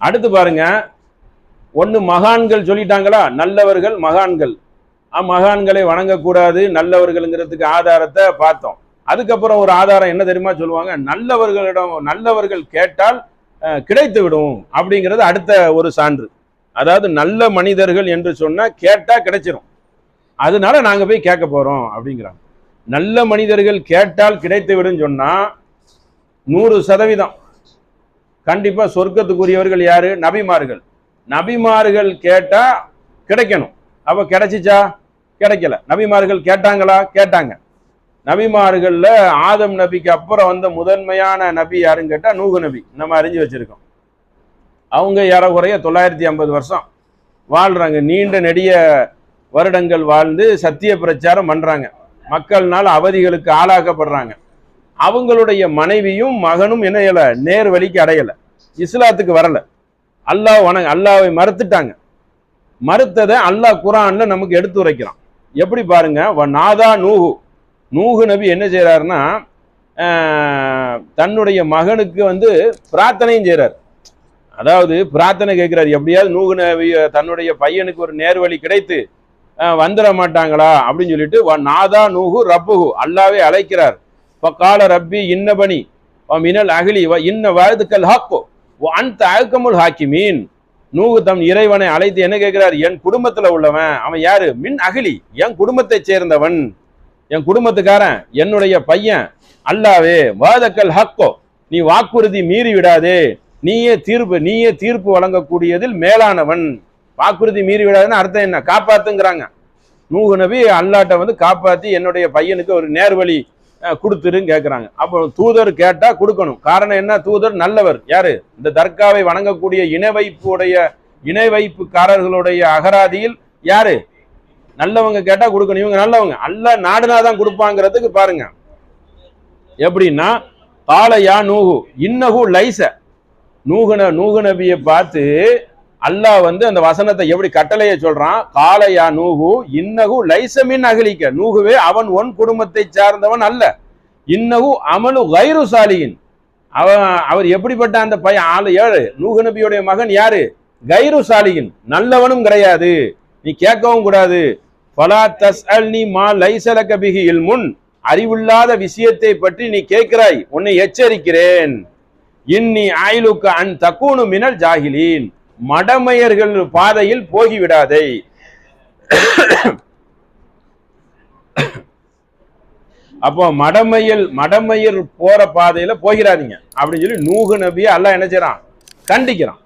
அடுத்து பாருங்க. ஒன்று மகான்கள் சொல்லிட்டாங்களா? நல்லவர்கள் மகான்கள். மகான்களை வணங்கக்கூடாது நல்லவர்கள்ங்கிறதுக்கு ஆதாரத்தை பார்த்தோம். அதுக்கப்புறம் ஒரு ஆதாரம் என்ன தெரியுமா சொல்லுவாங்க? நல்லவர்களிடம் நல்லவர்கள் கேட்டால் கிடைத்து விடும் அப்படிங்கிறது அடுத்த ஒரு சான்று. அதாவது நல்ல மனிதர்கள் என்று சொன்னால் கேட்டால் கிடைச்சிரும். அதனால நாங்கள் போய் கேட்க போகிறோம் அப்படிங்கிறாங்க. நல்ல மனிதர்கள் கேட்டால் கிடைத்து விடும் சொன்னால் நூறு சதவீதம். கண்டிப்பாக சொர்க்கத்துக்குரியவர்கள் யார்? நபிமார்கள். நபிமார்கள் கேட்டால் கிடைக்கணும். அப்போ கிடைச்சிச்சா? கிடைக்கல. நபிமார்கள் கேட்டாங்களா? கேட்டாங்க. நபிமார்களில் ஆதம் நபிக்கு அப்புறம் வந்த முதன்மையான நபி யாருன்னு கேட்டால் நூகு நபி. நம்ம அறிஞ்சு வச்சுருக்கோம். அவங்க ஏறக்குறைய தொள்ளாயிரத்தி ஐம்பது வருஷம் வாழ்கிறாங்க நீண்ட நெடிய வருடங்கள் வாழ்ந்து சத்திய பிரச்சாரம் பண்ணுறாங்க மக்கள்னால் அவதிகளுக்கு ஆளாக்கப்படுறாங்க. அவங்களுடைய மனைவியும் மகனும் என்ன செய்யல? நேர் வழிக்கு அடையல. இஸ்லாத்துக்கு வரல. அல்லாஹ் வணங்க அல்லாவை மறுத்துட்டாங்க. மறுத்ததை அல்லாஹ் குரான்ல நமக்கு எடுத்து உரைக்கிறான். எப்படி பாருங்க? நாதா நூஹு. நூஹு நபி என்ன செய்கிறாருன்னா தன்னுடைய மகனுக்கு வந்து பிரார்த்தனையும் செய்கிறார் அதாவது பிரார்த்தனை கேட்கிறார். எப்படியாவது நூகு நபி தன்னுடைய பையனுக்கு ஒரு நேர்வழி கிடைத்து வந்துட மாட்டாங்களா? அப்படின்னு சொல்லிட்டு நாதா நூகு ரப்புகு அல்லாவே அழைக்கிறார். ஃபகால ரப்பி இன்னபனி வ மினல் அகிலி வ இன்ன வயதுக்கல் ஹக்கு வ அன்த அல்கமுல் ஹாக்கிமீன் நூகு தம் இறைவனை அழைத்து என்ன கேட்கிறார்? என் குடும்பத்தில் உள்ளவன் அவன் யாரு? மின் அகிலி. என் குடும்பத்தைச் சேர்ந்தவன். என் குடும்பத்துக்காரன் என்னுடைய பையன். அல்லாவே வாதக்கல் ஹக்கோ. நீ வாக்குறுதி மீறி விடாதே. நீயே தீர்ப்பு நீயே தீர்ப்பு வழங்கக்கூடியதில் மேலானவன். வாக்குறுதி மீறி விடாதுன்னு அர்த்தம் என்ன? காப்பாத்துங்கிறாங்க. நூகு நபி அல்லாட்ட வந்து காப்பாத்தி என்னுடைய பையனுக்கு ஒரு நேர்வழி கொடுத்துருன்னு கேட்குறாங்க அப்போ தூதர் கேட்டால் கொடுக்கணும். காரணம் என்ன? தூதர் நல்லவர். யாரு? இந்த தர்காவை வணங்கக்கூடிய இணை வைப்புடைய இணை வைப்புக்காரர்களுடைய அகராதியில் யாரு? நல்லவங்க கேட்டால் கொடுக்கணும். இவங்க நல்லவங்க. அல்ல நாடுனாதான் கொடுப்பாங்கிறதுக்கு பாருங்க. எப்படின்னா காலையா நூகு இன்னகு லைச. நூகுன நூகு நபியை பார்த்து அல்லாஹ் வந்து அந்த வசனத்தை எப்படி கட்டளையை சொல்றான்? காலையா நூகு இன்னகு லைசமின் அகலிக்க நூகுவே அவன் ஒன் குடும்பத்தை சார்ந்தவன் அல்ல. இன்னகு அமலு கைரு சாலியின் அவன் அவர் எப்படிப்பட்ட அந்த பையன்? ஆளு ஏழு. நூகு நபியுடைய மகன் யாரு? கைரு சாலியின் நல்லவனும் கிடையாது. நீ கேட்கவும் கூடாது. ஃபலா நீ மா லைசலக பிஹி முன் அறிவில்லாத விஷயத்தை பற்றி நீ கேட்கிறாய். உன்னை எச்சரிக்கிறேன். இன்னி ஆயிலுக்கு அன் தக்கூனு மினல் ஜாகிலீன் மடமையர்கள் பாதையில் போகிவிடாதே. அப்போ மடமையல் மடமையர் போற பாதையில போகிறாதீங்க. அப்படின்னு சொல்லி நூகு நபியை அல்லாஹ் என்ன செய்யறான்? கண்டிக்கிறான்.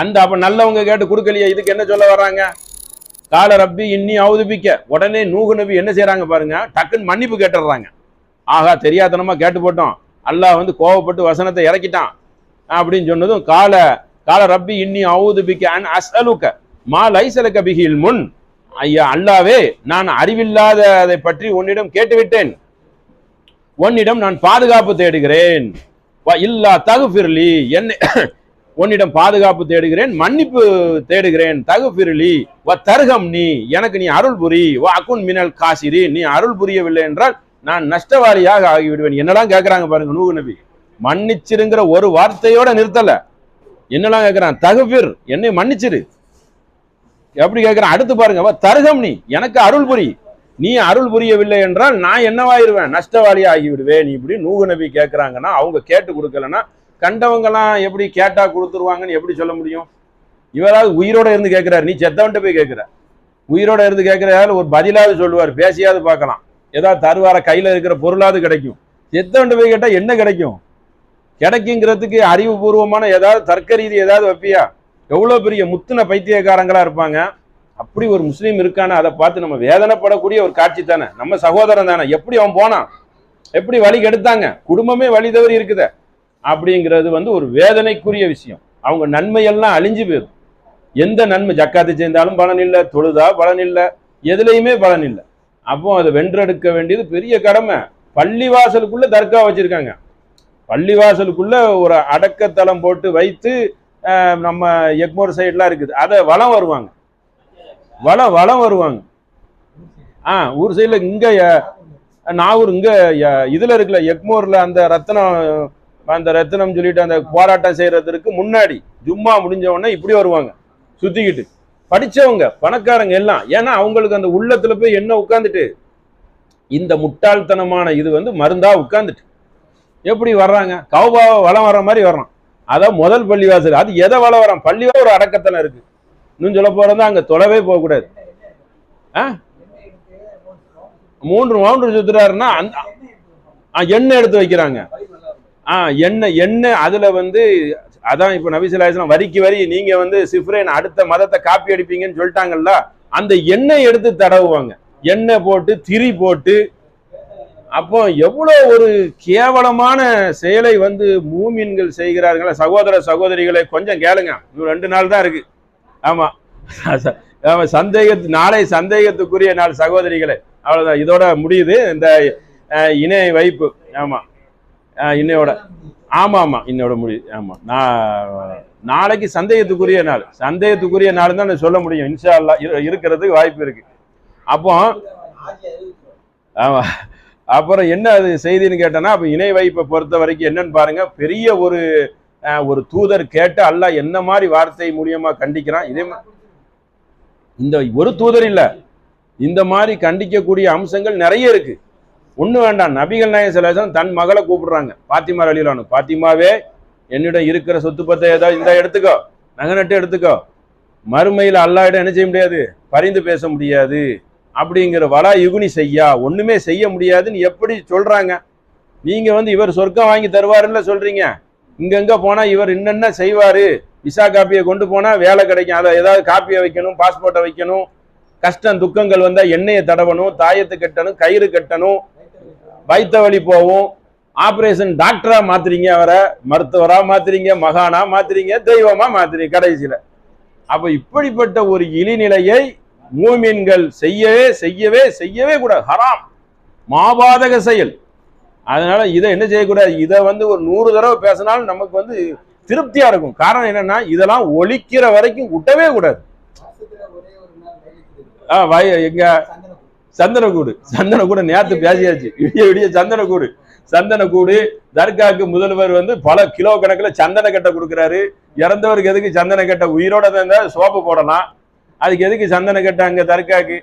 அந்த அப்ப நல்லவங்க கேட்டு கொடுக்கலையே இதுக்கு என்ன சொல்ல வர்றாங்க? கால ரப்பி இன்னி அவுதுபிக்க உடனே நூகு நபி என்ன செய்யறாங்க பாருங்க டக்குன்னு மன்னிப்பு கேட்டுடுறாங்க. ஆகா தெரியாதனமா கேட்டு போட்டோம் அல்லாஹ் வந்து கோவப்பட்டு வசனத்தை இறக்கிட்டான். அப்படின்னு சொன்னதும் கால கால ரப்பி இன்னி அவுதுபிக்க அன் அஸ்அலுக்க மா லைசலுக்க பிகில் முன் ஐயா அல்லாவே நான் அறிவில்லாததை பற்றி உன்னிடம் கேட்டுவிட்டேன். உன்னிடம் நான் பாதுகாப்பு தேடுகிறேன். வ இல்லா தகுஃபிர்லி என்னை உன்னிடம் பாதுகாப்பு தேடுகிறேன் மன்னிப்பு தேடுகிறேன் தகுஃபிர்லி. வ தருகம் நீ எனக்கு நீ அருள் புரி. வ அகுன் மினல் காசிரி நீ அருள் புரியவில்லை என்றால் நான் நஷ்டவாரியாக ஆகிவிடுவேன். என்னெல்லாம் கேட்குறாங்க பாருங்க நூகு நபி. மன்னிச்சிருங்கிற ஒரு வார்த்தையோட நிறுத்தலை. என்னெல்லாம் கேட்குறான் தகுஃபிர் என்னை மன்னிச்சிரு. எப்படி கேட்குறான் அடுத்து பாருங்க தருகம் நீ எனக்கு அருள் புரி. நீ அருள் புரியவில்லை என்றால் நான் என்னவாயிருவேன்? நஷ்டவாளி ஆகிவிடுவேன் நீ இப்படி நூகு நபி கேட்குறாங்கன்னா அவங்க கேட்டு கொடுக்கலன்னா கண்டவங்கெல்லாம் எப்படி கேட்டா கொடுத்துருவாங்கன்னு எப்படி சொல்ல முடியும்? இவராவது உயிரோட இருந்து கேட்கிறாரு நீ செத்தவன்ட்ட போய் கேட்குற உயிரோட இருந்து கேட்கிறாரு ஒரு பதிலாவது சொல்லுவார். பேசியாவது பார்க்கலாம். ஏதாவது தருவார கையில் இருக்கிற பொருளாவது கிடைக்கும். செத்தவன்ட்ட போய் கேட்டால் என்ன கிடைக்கும்? கிடைக்குங்கிறதுக்கு அறிவுபூர்வமான ஏதாவது தர்க்க ரீதி ஏதாவது வைப்பியா? எவ்வளோ பெரிய முத்துன பைத்தியக்காரங்களாக இருப்பாங்க? அப்படி ஒரு முஸ்லீம் இருக்கான? அதை பார்த்து நம்ம வேதனைப்படக்கூடிய ஒரு காட்சி தானே. நம்ம சகோதரன் தானே. எப்படி அவன் போனான்? எப்படி வழி கெடுத்தாங்க? குடும்பமே வழி தவறி இருக்குத. அப்படிங்கிறது வந்து ஒரு வேதனைக்குரிய விஷயம். அவங்க நன்மையெல்லாம் அழிஞ்சு போயிடும். எந்த நன்மை? ஜக்காத்து சேர்ந்தாலும் பலன் இல்லை. தொழுதா பலன் இல்லை. எதுலேயுமே பலன் இல்லை. அப்போ அதை வென்றெடுக்க வேண்டியது பெரிய கடமை. பள்ளிவாசலுக்குள்ள தர்கா வச்சுருக்காங்க. பள்ளிவாசலுக்குள்ள ஒரு அடக்கத்தளம் போட்டு வைத்து நம்ம எக்மோர் சைட்லாம் இருக்குது. அதை வளம் வருவாங்க. வளம் வளம் வருவாங்க. ஆ ஊர் சைடில் இங்கே நாகூர் இங்கே இதில் இருக்குல்ல எக்மோரில் அந்த ரத்தனம் அந்த ரத்தனம் சொல்லிட்டு அந்த போராட்டம் செய்கிறதுக்கு முன்னாடி ஜும்மா முடிஞ்ச உடனே இப்படி வருவாங்க. சுற்றிக்கிட்டு படித்தவங்க பணக்காரங்க எல்லாம். ஏன்னா அவங்களுக்கு அந்த உள்ளத்தில் போய் என்ன உட்காந்துட்டு இந்த முட்டாள்தனமான இது வந்து மருந்தாக உட்காந்துட்டு எப்படி வர்றாங்க? கௌபாவை வளம் வர்ற மாதிரி வர்றான். அதான் முதல் பள்ளிவாசல் அது எதை வளம் வரான் பள்ளிவாசல் ஒரு அடக்கத்தனம் இருக்கு. இன்னும் சொல்ல போறதா அங்க தொலைவே போகக்கூடாது. ஆ? மூன்று மவுண்டர் சுத்துறாருன்னா அந்த ஆ, எண்ணெய் எடுத்து வைக்கிறாங்க. ஆ எண்ணெய் எண்ணெய் அதுல வந்து அதான் இப்போ நபிசுல்லாஸ்லாம் வரிக்கு வரி நீங்க வந்து சிஃப்ரேன் அடுத்த மதத்தை காப்பி அடிப்பீங்கன்னு சொல்லிட்டாங்கல்ல அந்த எண்ணெய் எடுத்து தடவுவாங்க. எண்ணெய் போட்டு திரி போட்டு அப்போ எவ்வளோ ஒரு கேவலமான செயலை வந்து மூமின்கள் செய்கிறார்களா? சகோதர சகோதரிகளை கொஞ்சம் கேளுங்க. இன்னும் ரெண்டு நாள் தான் இருக்கு. ஆமாம் ஆமாம் சந்தேகத்து நாளை சந்தேகத்துக்குரிய நாள் சகோதரிகளை. அவ்வளோதான் இதோட முடியுது. இந்த இணை வைப்பு. ஆமாம் இன்னையோட. ஆமாம் ஆமாம் இன்னையோட முடியுது. ஆமாம் நான் நாளைக்கு சந்தேகத்துக்குரிய நாள். சந்தேகத்துக்குரிய நாள் தான் நான் சொல்ல முடியும். இன்ஷா அல்லா இருக்கிறதுக்கு வாய்ப்பு இருக்கு. அப்போ ஆமாம் அப்புறம் என்ன அது செய்தின்னு கேட்டேன்னா அப்போ இணை வைப்பை பொறுத்த வரைக்கும் என்னன்னு பாருங்க பெரிய ஒரு ஒரு தூதர் கேட்டு அல்லாஹ் என்ன மாதிரி வார்த்தை மூலியமா கண்டிக்கிறான் இதே இந்த ஒரு தூதர் இல்லை இந்த மாதிரி கண்டிக்கக்கூடிய அம்சங்கள் நிறைய இருக்கு. ஒன்று வேண்டாம் நபிகள் நாயகம் சில தன் மகளை கூப்பிடுறாங்க பாத்திமா அலிலானு பாத்திமாவே என்னிடம் இருக்கிற சொத்து பத்தை ஏதாவது இந்த எடுத்துக்கோ நகை நட்டு எடுத்துக்கோ. மறுமையில் அல்லாஹ்விடம் என்ன செய்ய முடியாது? பரிந்து பேச முடியாது. அப்படிங்கிற வலா யுகுனி செய்யா. ஒன்றுமே செய்ய முடியாதுன்னு எப்படி சொல்கிறாங்க நீங்கள் வந்து இவர் சொர்க்கம் வாங்கி தருவாருன்னு சொல்கிறீங்க இங்கங்கே போனால் இவர் என்னென்ன செய்வார்? விசா காப்பியை கொண்டு போனால் வேலை கிடைக்கும். அதை ஏதாவது காப்பியை வைக்கணும் பாஸ்போர்ட்டை வைக்கணும். கஷ்டம் துக்கங்கள் வந்தால் எண்ணெயை தடவணும் தாயத்து கட்டணும் கயிறு கட்டணும் வைத்த வழி போகும் ஆப்ரேஷன் டாக்டராக மாற்றுறீங்க அவரை மருத்துவராக மாற்றுறீங்க மகானா மாற்றுறீங்க தெய்வமாக மாற்றுறீங்க கடைசியில். அப்போ இப்படிப்பட்ட ஒரு இழிநிலையை மூமின்கள் செய்யவே செய்யவே செய்யவே கூடாது. ஹராம். மாபாதக செயல். அதனால இதை என்ன செய்யக்கூடாது? இதை வந்து ஒரு நூறு தடவை பேசினாலும் நமக்கு வந்து திருப்தியா இருக்கும். காரணம் என்னன்னா இதெல்லாம் ஒழிக்கிற வரைக்கும் விட்டவே கூடாது. ஆ வய எங்க? சந்தனக்கூடு. சந்தனக்கூடு நேரத்து பேசியாச்சு. விடிய விடிய சந்தனக்கூடு. சந்தனக்கூடு தர்காக்கு முதல்வர் வந்து பல கிலோ கணக்குல சந்தன கட்டை கொடுக்குறாரு. இறந்தவருக்கு எதுக்கு சந்தன கட்டை? உயிரோட தான் சோப்பு போடலாம். அதுக்கு எதுக்கு சந்தன கட்டை அங்கே தர்காக்கு?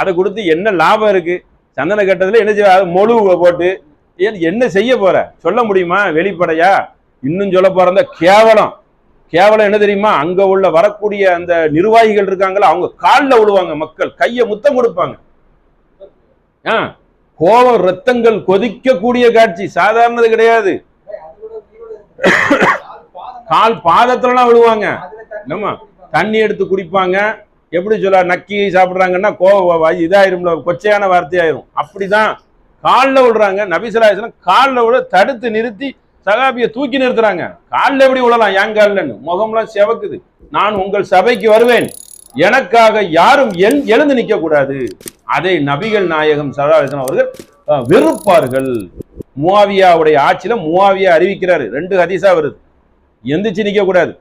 அதை கொடுத்து என்ன லாபம் இருக்கு? சந்தன கட்டத்தில் என்ன செய்ய மொழுவை போட்டு என்ன செய்ய போற? சொல்ல முடியுமா? வெளிப்படையா? இன்னும் சொல்ல போறதா கேவலம். கேவலம் என்ன தெரியுமா? அங்க உள்ள வரக்கூடிய அந்த நிர்வாகிகள் இருக்காங்களா அவங்க காலில் விழுவாங்க மக்கள். கையை முத்தம் கொடுப்பாங்க. ஆ கோபம் ரத்தங்கள் கொதிக்கக்கூடிய காட்சி. சாதாரணது கிடையாது. கால் பாதத்துலலாம் விழுவாங்க என்னம்மா? தண்ணி எடுத்து குடிப்பாங்க. எப்படி சொல்ல நக்கி சாப்பிட்றாங்கன்னா கோவ இதாயிரும்ல கொச்சையான வார்த்தையாயிரும். அப்படிதான் காலில் விடுறாங்க நபிசலாசனம் காலில் விட தடுத்து நிறுத்தி சகாபியை தூக்கி நிறுத்துறாங்க. காலில் எப்படி விழலாம் என் காலில்னு முகம்லாம் செவக்குது. நான் உங்கள் சபைக்கு வருவேன். எனக்காக யாரும் என் எழுந்து நிற்க கூடாது அதை நபிகள் நாயகம் சலாசனம் அவர்கள் வெறுப்பார்கள். முவாவியாவுடைய ஆட்சியில முவாவியா அறிவிக்கிறாரு. ரெண்டு ஹதீஸா வருது. எந்திரிச்சு நிற்க கூடாது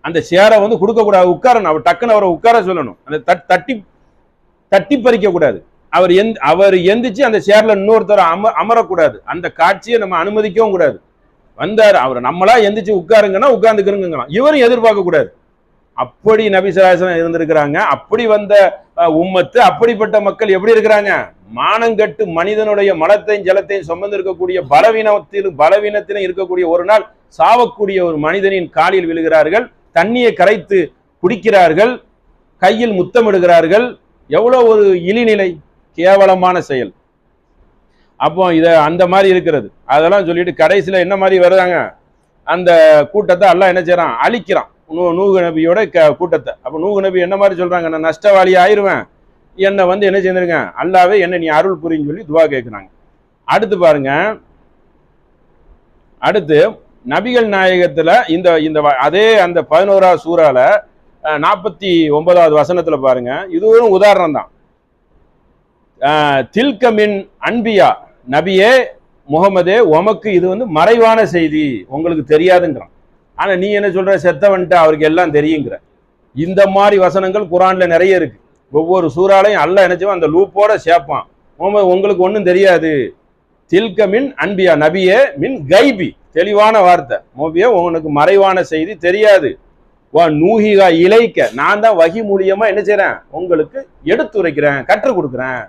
அந்த சேரை வந்து கொடுக்கக்கூடாது. உட்காரணும். அவர் டக்குன்னு அவரை உட்கார சொல்லணும். அந்த தட்- தட்டி தட்டி பறிக்கக்கூடாது. அவர் எந் அவர் எந்திரிச்சு அந்த சேர்ல இன்னொருத்தர் அம அமரக்கூடாது. அந்த காட்சியை நம்ம அனுமதிக்கவும் கூடாது. வந்தார். அவர் நம்மளா எந்திரிச்சு உட்காருங்கன்னா உட்கார்ந்துக்கிறோங்கலாம் இவரும் எதிர்பார்க்க கூடாது அப்படி நபிசராசனம் இருந்திருக்கிறாங்க. அப்படி வந்த உம்மத்து அப்படிப்பட்ட மக்கள் எப்படி இருக்கிறாங்க? மானங்கட்டு மனிதனுடைய மலத்தையும் ஜலத்தையும் சுமந்து இருக்கக்கூடிய பலவீனத்திலும் பலவீனத்திலும் இருக்கக்கூடிய ஒரு நாள் சாவக்கூடிய ஒரு மனிதனின் காலில் விழுகிறார்கள். தண்ணியை கரைத்து குடிக்கிறார்கள் கையில் முத்தமிடுகிறார்கள். எவ்வளோ ஒரு இழிநிலை கேவலமான செயல். அப்போ இதை அந்த மாதிரி இருக்கிறது. அதெல்லாம் சொல்லிட்டு கடைசியில் என்ன மாதிரி வருதாங்க? அந்த கூட்டத்தை எல்லாம் என்ன செய்கிறான் அழிக்கிறான். நூ- நூகு நபியோட க- கூட்டத்தை. அப்போ நூகு நபி என்ன மாதிரி சொல்கிறாங்க நான் நஷ்டவாளி ஆயிருவேன். என்னை வந்து என்ன செஞ்சிருங்க? அல்லாவே என்ன நீ அருள் புரியுன்னு சொல்லி துவா கேட்குறாங்க அடுத்து பாருங்க. அடுத்து நபிகள் நாயகத்துல இந்த இந்த வ- அதே அந்த பதினோராவது சூறால நாற்பத்தி ஒன்பதாவது வசனத்துல பாருங்க. ஒரு உதாரணம் தான். தில்கமின் அன்பியா நபியே முகமதே உமக்கு இது வந்து மறைவான செய்தி உங்களுக்கு தெரியாதுங்கிறான். ஆனா நீ என்ன சொல்ற? செத்தவன்ட்டு அவருக்கு எல்லாம் தெரியுங்கிற. இந்த மாதிரி வசனங்கள் குரான்ல நிறைய இருக்கு. ஒவ்வொரு சூறாலையும் அல்ல நினைச்சவன் அந்த லூப்போட சேர்ப்பான். உங்களுக்கு ஒன்றும் தெரியாது. தில்க மின் அன்பியா நபியே மின் கைபி. தெளிவான வார்த்தை. மோபியா உனக்கு மறைவான செய்தி தெரியாது. வா நூஹிகா இலைக்க நான் தான் வகி மூலியமா என்ன செய்யறேன் உங்களுக்கு எடுத்துரைக்கிறேன் கற்றுக் கொடுக்குறேன்.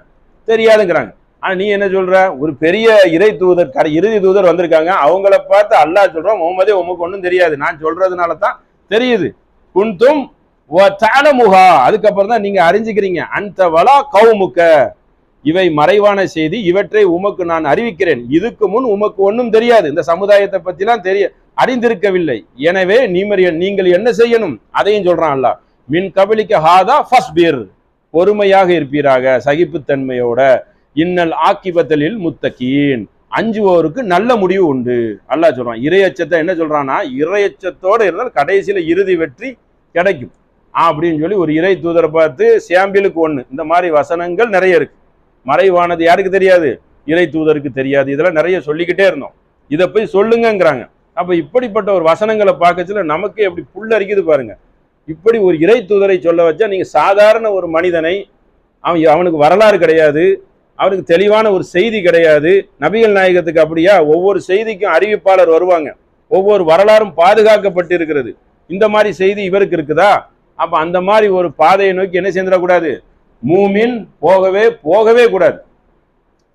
தெரியாதுங்கிறாங்க. ஆனா நீ என்ன சொல்ற? ஒரு பெரிய இறை தூதர் கடை இறுதி தூதர் வந்திருக்காங்க. அவங்கள பார்த்து அல்லாஹ் சொல்றான் முகமதே உமக்கு ஒன்றும் தெரியாது. நான் சொல்றதுனால தான் தெரியுது. குன்தும் முகா அதுக்கப்புறம் தான் நீங்க அறிஞ்சுக்கிறீங்க. அந்த வலா கவுமுக்க இவை மறைவான செய்தி. இவற்றை உமக்கு நான் அறிவிக்கிறேன். இதுக்கு முன் உமக்கு ஒன்றும் தெரியாது. இந்த சமுதாயத்தை பற்றிலாம் தெரிய அறிந்திருக்கவில்லை. எனவே நீமர் நீங்கள் என்ன செய்யணும்? அதையும் சொல்றான் அல்ல மின் கபலிக்க ஹாதா ஃபஸ்ட் பீர் பொறுமையாக இருப்பீராக சகிப்புத்தன்மையோட. இன்னல் ஆக்கிபத்தலில் முத்தகீன். அஞ்சுவோருக்கு நல்ல முடிவு உண்டு. அல்லாஹ் சொல்றான். இறையச்சத்தை என்ன சொல்றான்னா இறையச்சத்தோடு இருந்தால் கடைசியில் இறுதி வெற்றி கிடைக்கும். அப்படின்னு சொல்லி ஒரு இறை தூதரை பார்த்து சாம்பிளுக்கு ஒன்று இந்த மாதிரி வசனங்கள் நிறைய இருக்கு. மறைவானது யாருக்கு தெரியாது? இறை தூதருக்கு தெரியாது. இதெல்லாம் நிறைய சொல்லிக்கிட்டே இருந்தோம். இதை போய் சொல்லுங்கங்கிறாங்க. அப்போ இப்படிப்பட்ட ஒரு வசனங்களை பார்க்கச்சுல நமக்கு எப்படி புல்லரிக்குது பாருங்க. இப்படி ஒரு இறை தூதரை சொல்ல வச்சா நீங்கள் சாதாரண ஒரு மனிதனை அவன் அவனுக்கு வரலாறு கிடையாது. அவனுக்கு தெளிவான ஒரு செய்தி கிடையாது. நபிகள் நாயகத்துக்கு அப்படியா? ஒவ்வொரு செய்திக்கும் அறிவிப்பாளர் வருவாங்க. ஒவ்வொரு வரலாறும் பாதுகாக்கப்பட்டு இருக்கிறது இந்த மாதிரி செய்தி இவருக்கு இருக்குதா? அப்போ அந்த மாதிரி ஒரு பாதையை நோக்கி என்ன செஞ்சிடக்கூடாது மூமின் போகவே போகவே கூடாது.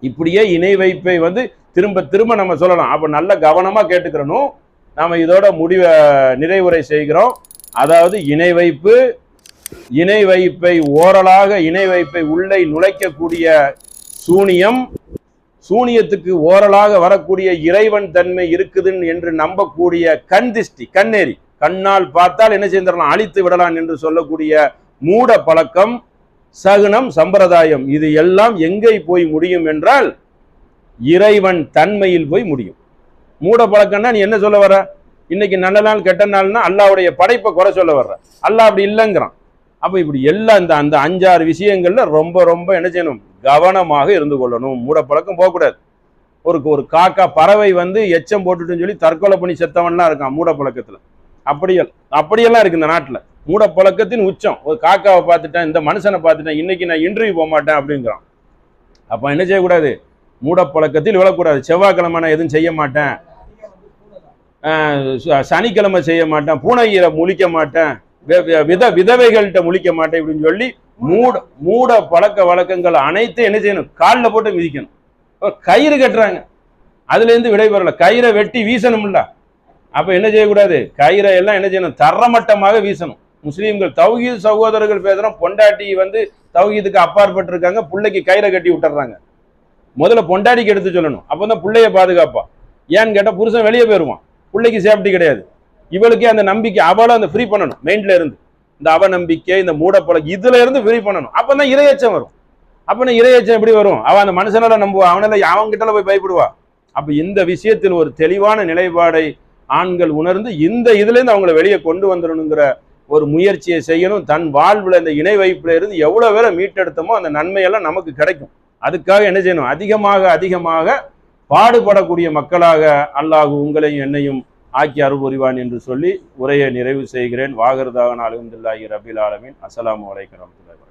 இப்படியே இணை வைப்பை வந்து திரும்ப திரும்ப நம்ம சொல்லலாம். அப்போ நல்ல கவனமாக கேட்டுக்கிறணும். நாம் இதோட முடிவை நிறைவுரை செய்கிறோம். அதாவது இணை வைப்பு இணை வைப்பை ஓரலாக இணை வைப்பை உள்ளே நுழைக்கக்கூடிய சூனியம் சூனியத்துக்கு ஓரலாக வரக்கூடிய இறைவன் தன்மை இருக்குதுன்னு என்று நம்பக்கூடிய கண் திஷ்டி கண்ணேறி கண்ணால் பார்த்தால் என்ன செய்திடலாம்? அழித்து விடலாம் என்று சொல்லக்கூடிய மூட பழக்கம் சகுனம் சம்பிரதாயம் இது எல்லாம் எங்கே போய் முடியும் என்றால் இறைவன் தன்மையில் போய் முடியும். மூட பழக்கம்னா நீ என்ன சொல்ல வர? இன்னைக்கு நல்ல நாள் கெட்ட நாள்னா அல்லாவுடைய படைப்பை குறை சொல்ல வர்ற. அல்லாஹ் அப்படி இல்லைங்கிறான். அப்போ இப்படி எல்லாம் இந்த அந்த அஞ்சாறு விஷயங்களில் ரொம்ப ரொம்ப என்ன செய்யணும்? கவனமாக இருந்து கொள்ளணும். மூட பழக்கம் போகக்கூடாது. ஒரு ஒரு காக்கா பறவை வந்து எச்சம் போட்டுட்டுன்னு சொல்லி தற்கொலை பண்ணி செத்தவன்லாம் இருக்கான் மூட பழக்கத்தில். அப்படியெல்லாம் அப்படியெல்லாம் இருக்கு இந்த நாட்டில். மூட பழக்கத்தின் உச்சம். ஒரு காக்காவை பார்த்துட்டேன் இந்த மனுஷனை பார்த்துட்டேன் இன்னைக்கு நான் இன்டர்வியூ போக மாட்டேன் அப்படிங்கிறான். அப்போ என்ன செய்யக்கூடாது? மூட பழக்கத்தில் விழக்கூடாது. செவ்வாய்க்கிழமை நான் எதுவும் செய்ய மாட்டேன். சனிக்கிழமை செய்ய மாட்டேன். பூனைகளை முழிக்க மாட்டேன். வித விதவைகள்கிட்ட முழிக்க மாட்டேன் இப்படின்னு சொல்லி மூட மூட பழக்க வழக்கங்கள் அனைத்தும் என்ன செய்யணும்? காலில் போட்டு மிதிக்கணும். கயிறு கட்டுறாங்க. அதுலேருந்து விடைபெறல. கயிறை வெட்டி வீசணும்ல. அப்போ என்ன செய்யக்கூடாது? கயிறை எல்லாம் என்ன செய்யணும்? தரமட்டமாக வீசணும். முஸ்லீம்கள் தௌஹீத் சகோதரர்கள் பேசுறோம். பொண்டாட்டி வந்து தௌஹீதுக்கு அப்பாற்பட்டு இருக்காங்க பிள்ளைக்கு கயிறை கட்டி விட்டுறாங்க. முதல்ல பொண்டாட்டிக்கு எடுத்து சொல்லணும். அப்போ தான் பிள்ளைய பாதுகாப்பா. ஏன்னு கேட்டால் புருஷன் வெளியே போயிடுவான் பிள்ளைக்கு சேஃப்டி கிடையாது. இவளுக்கே அந்த நம்பிக்கை அவளை அந்த ஃப்ரீ பண்ணணும். மெயின்ல இருந்து. இந்த அவநம்பிக்கை இந்த மூடப்பழக்கம் இதுல இருந்து ஃப்ரீ பண்ணணும். அப்போ தான் இரையச்சம் வரும். அப்ப இரையச்சம் எப்படி வரும்? அவன் அந்த மனுஷனால நம்புவா அவனால அவன்கிட்ட போய் பயப்படுவா. அப்போ இந்த விஷயத்தில் ஒரு தெளிவான நிலைப்பாடை ஆண்கள் உணர்ந்து இந்த இதுலேருந்து அவங்கள வெளியே கொண்டு வந்துடணுங்கிற ஒரு முயற்சியை செய்யணும் தன் வாழ்வில் இந்த இணை வைப்பில் இருந்து எவ்வளோ பேரை மீட்டெடுத்தோமோ அந்த நன்மையெல்லாம் நமக்கு கிடைக்கும். அதுக்காக என்ன செய்யணும்? அதிகமாக அதிகமாக பாடுபடக்கூடிய மக்களாக அல்லாஹ் உங்களையும் என்னையும் ஆக்கி அருள்புரிவான் என்று சொல்லி உரையை நிறைவு செய்கிறேன். வாகர்தாக அலமதுல்லாஹி ரபில் ஆலமின். அஸ்லாம் வலைக்கம் வரஹ்மத்துல்லாஹி